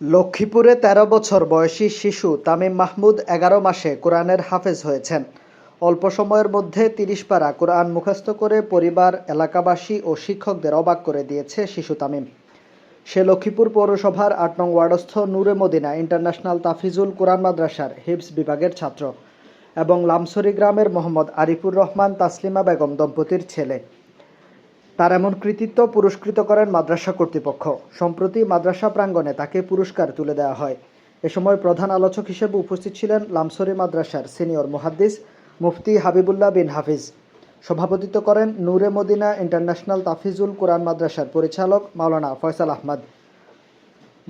লক্ষ্মীপুরে ১৩ বছর বয়সী শিশু তামিম মাহমুদ এগারো মাসে কোরআনের হাফেজ হয়েছেন। অল্প সময়ের মধ্যে তিরিশ পারা কোরআন মুখস্থ করে পরিবার, এলাকাবাসী ও শিক্ষকদের অবাক করে দিয়েছে শিশু তামিম। সে লক্ষ্মীপুর পৌরসভার আট নং ওয়ার্ডস্থ নূরে মদিনা ইন্টারন্যাশনাল তাফিজুল কোরআন মাদ্রাসার হিপস বিভাগের ছাত্র এবং লামসরি গ্রামের মোহাম্মদ আরিফুর রহমান তাসলিমা বেগম দম্পতির ছেলে। তার এমন কৃতিত্ব পুরস্কৃত করেন মাদ্রাসা কর্তৃপক্ষ। সম্প্রতি মাদ্রাসা প্রাঙ্গণে তাকে পুরস্কার তুলে দেওয়া হয়। এ সময় প্রধান আলোচক হিসেবে উপস্থিত ছিলেন লামসরি মাদ্রাসার সিনিয়র মুহাদ্দিস মুফতি হাবিবুল্লাহ বিন হাফিজ। সভাপতিত্ব করেন নূরে মদিনা ইন্টারন্যাশনাল তাফিজুল কোরআন মাদ্রাসার পরিচালক মাওলানা ফয়সাল আহমদ।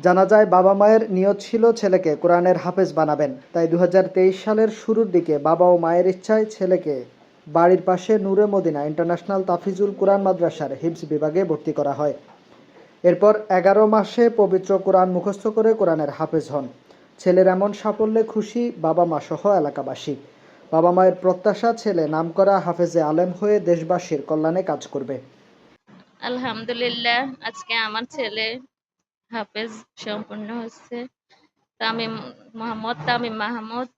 জানা যায়, বাবা মায়ের নিয়ত ছিল ছেলেকে কোরআনের হাফেজ বানাবেন। তাই দু হাজার তেইশ সালের শুরুর দিকে বাবা ও মায়ের ইচ্ছায় ছেলেকে বাড়ির পাশে নূরে মদিনা ইন্টারন্যাশনাল তাফিজুল কোরআন মাদ্রাসার হিবস বিভাগে ভর্তি করা হয়। এরপর এগারো মাসে পবিত্র কোরআন মুখস্থ করে কোরআনের হাফেজ হন। ছেলের এমন সাফল্যে খুশি বাবা মা সহ এলাকাবাসী। বাবা মায়ের প্রত্যাশা ছেলে নামকরা হাফেজে আলেম হয়ে দেশবাসীর কল্যাণে কাজ করবে। আলহামদুলিল্লাহ, আজকে আমার ছেলে হাফেজ সম্পূর্ণ হচ্ছে। তামিম মোহাম্মদ, তামিম মাহমুদ।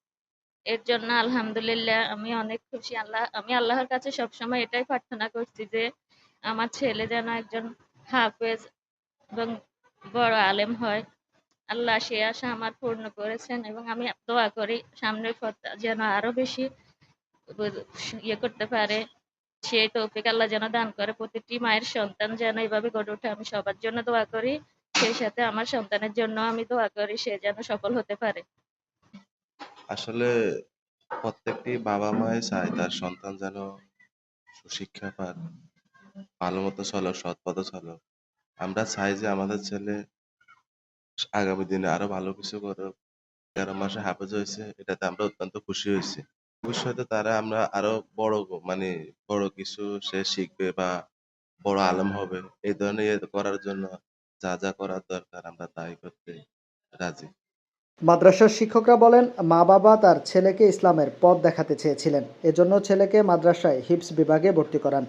এর জন্য আলহামদুলিল্লাহ আমি অনেক খুশি। আল্লাহ, আমি আল্লাহর কাছে সবসময় এটাই প্রার্থনা করছি যে আমার ছেলে যেন একজন হাফেজ এবং বড় আলেম হয়। আল্লাহ সে আশা আমার পূর্ণ করেছেন এবং আমি দোয়া করি সামনের যেন আরও বেশি ইয়ে করতে পারে। সেই তৌফিক আল্লাহ যেন দান করে। প্রতিটি মায়ের সন্তান যেন এইভাবে গড়ে ওঠে, আমি সবার জন্য দোয়া করি। সেই সাথে আমার সন্তানের জন্য আমি দোয়া করি সে যেন সফল হতে পারে। আসলে প্রত্যেকটি বাবা মাই চায় তার সন্তান যেন সুশিক্ষা পাক ভালো মতো চলো সৎ পথে চলো আমরা চাই যে আমাদের ছেলে আগামী দিনে আরও ভালো কিছু করুক। তেরো মাসে হাফেজ হয়েছে, এটাতে আমরা অত্যন্ত খুশি হয়েছি। ভবিষ্যতে তারা আমরা আরও বড় মানে বড় কিছু সে শিখবে বা বড় আলেম হবে। এই ধরনের ইয়ে করার জন্য যা যা করার দরকার আমরা তাই করতে মাদ্রাসার শিক্ষকরা বলেন মা বাবা তার ছেলেকে ইসলামের পথ দেখাতে চেয়েছিলেন। এজন্য ছেলেকে মাদ্রাসায় হিপস বিভাগে ভর্তি করান।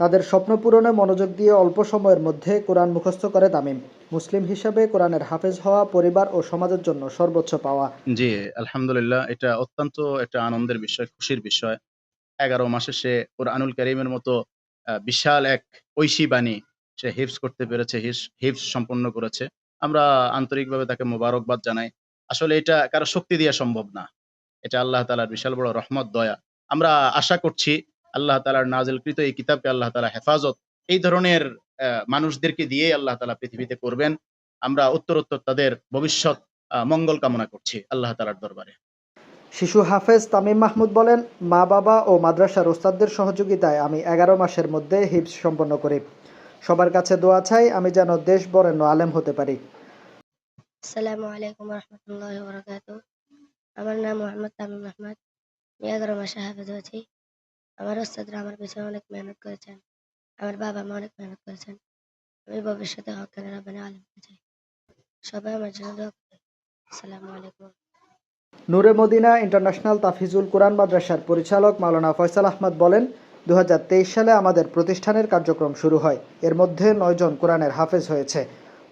তাদের স্বপ্ন পূরণে মনোযোগ দিয়ে অল্প সময়ের মধ্যে কোরআন মুখস্থ করে তামিম। মুসলিম হিসাবে কোরআনের হাফেজ হওয়া পরিবার ও সমাজের জন্য সর্বোচ্চ পাওয়া। জি, আলহামদুলিল্লাহ, এটা অত্যন্ত একটা আনন্দের বিষয়, খুশির বিষয়। এগারো মাসে সে কোরআনুল করিমের মতো বিশাল এক ঐশী বাণী সে হিপস করতে পেরেছে হিপস সম্পন্ন করেছে। আমরা আন্তরিকভাবে তাকে মোবারকবাদ জানাই। আসলে এটা কারও শক্তি দিয়ে সম্ভব না। এটা আল্লাহ তালার বিশাল বড় রহমত, দয়া। আমরা আশা করছি আল্লাহ তালার নাজেলকৃত এই কিতাবকে আল্লাহ তালা হেফাজত এই ধরনের মানুষদেরকে দিয়ে আল্লাহ তালা পৃথিবীতে করবেন। আমরা উত্তরোত্তর তাদের ভবিষ্যৎ মঙ্গল কামনা করছি আল্লাহ তালার দরবারে। শিশু হাফেজ তামিম মাহমুদ বলেন, মা বাবা ও মাদ্রাসার ওস্তাদদের সহযোগিতায় আমি এগারো মাসের মধ্যে হিপস সম্পন্ন করি। সবার কাছে দোয়া চাই আমি যেন দেশ বরেণ্য আলেম হতে পারি। আসসালামু আলাইকুম রহমতুল্লাহ বরকাত আমার নাম মোহাম্মদ তামিম আহমদ। আমি এগারো মাসে হাফেজ আমার ওস্তাদরা আমার পিছনে অনেক মেহনত করেছেন। আমার বাবা মা অনেক মেহনত করেছেন। আমি ভবিষ্যতে হকানের রাব্বানি আলেম চাই। সবাই আমার জন্য আসসালামু আলাইকুম। নূরে মদিনা ইন্টারন্যাশনাল তাফিজুল কোরআন মাদ্রাসার পরিচালক মাওলানা ফয়সাল আহমদ বলেন দু হাজার তেইশ সালে আমাদের প্রতিষ্ঠানের কার্যক্রম শুরু হয়। এর মধ্যে নয়জন কোরআনের হাফেজ হয়েছে।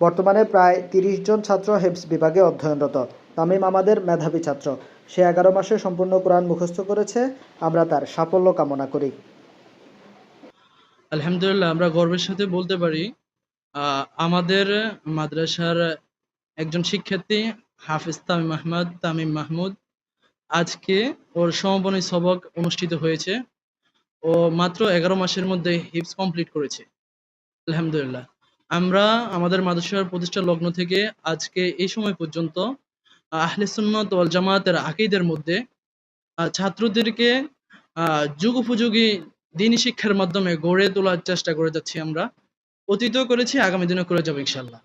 বর্তমানে প্রায় তিরিশ জন ছাত্র হেবস বিভাগে অধ্যয়নরত। তামিম আমাদের মেধাবী ছাত্র। সে এগারো মাসে সম্পূর্ণ কোরআন মুখস্থ করেছে। আমরা তার সাফল্য কামনা করি। আলহামদুলিল্লাহ, আমরা গর্বের সাথে বলতে পারি আমাদের মাদ্রাসার একজন শিক্ষার্থী হাফিজ তামিম আহমদ, তামিম মাহমুদ, আজকে ওর সমাপনী সবক অনুষ্ঠিত হয়েছে। ও মাত্র এগারো মাসের মধ্যে হিপস কমপ্লিট করেছে। আলহামদুলিল্লাহ। আমরা আমাদের মাদ্রাসার প্রতিষ্ঠা লগ্ন থেকে আজকে এই সময় পর্যন্ত আহলে সুন্নত ওয়াল জামাতের আকিদের মধ্যে ছাত্রদেরকে আহ, যুগোপযোগী দিনী শিক্ষার মাধ্যমে গড়ে তোলার চেষ্টা করে যাচ্ছি আমরা। অতীতও করেছি আগামী দিনে করে যাব ইনশাল্লাহ